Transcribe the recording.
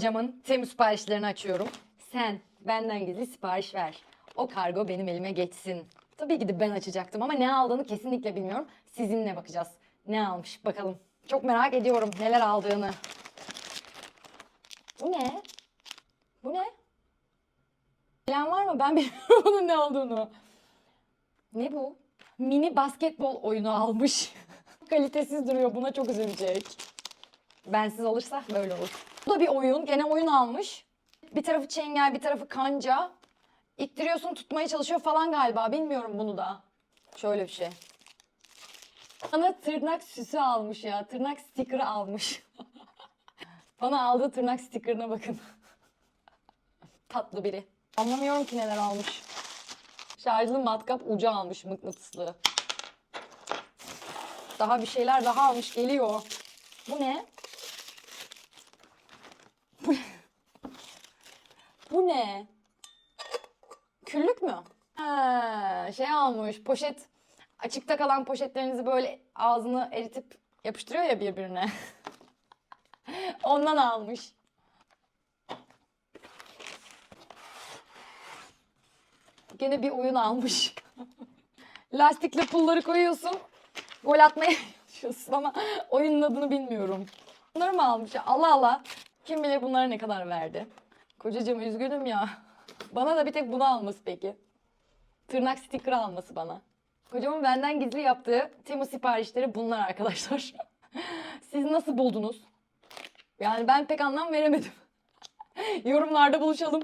Kocamın Temu siparişlerini açıyorum. Sen benden gizli sipariş ver. O kargo benim elime geçsin. Tabii de ben açacaktım ama ne aldığını kesinlikle bilmiyorum. Sizinle bakacağız. Ne almış bakalım. Çok merak ediyorum neler aldığını. Bu ne? Bu ne? Bilen var mı? Ben bilmiyorum bunun ne olduğunu. Ne bu? Mini basketbol oyunu almış. Kalitesiz duruyor. Buna çok üzülecek. Bensiz olursa böyle olur. Bu da bir oyun. Gene oyun almış. Bir tarafı çengel, bir tarafı kanca. İttiriyorsun tutmaya çalışıyor falan galiba. Bilmiyorum bunu da. Şöyle bir şey. Bana tırnak süsü almış ya. Tırnak sticker'ı almış. Bana aldığı tırnak sticker'ına bakın. Tatlı biri. Anlamıyorum ki neler almış. Şarjlı matkap ucu almış mıknatıslı. Daha bir şeyler daha almış geliyor. Bu ne? Bu ne? Küllük mü? Ha, şey almış poşet. Açıkta kalan poşetlerinizi böyle ağzını eritip yapıştırıyor ya birbirine. Ondan almış. Gene bir oyun almış. Lastikli pulları koyuyorsun. Gol atmaya çalışıyorsun ama oyunun adını bilmiyorum. Bunları mı almış? Allah Allah. Kim bilir bunlara ne kadar verdi. Kocacığım üzgünüm ya. Bana da bir tek bunu alması peki. Tırnak sticker alması bana. Kocamın benden gizli yaptığı Temu siparişleri bunlar arkadaşlar. Siz nasıl buldunuz? Yani ben pek anlam veremedim. Yorumlarda buluşalım.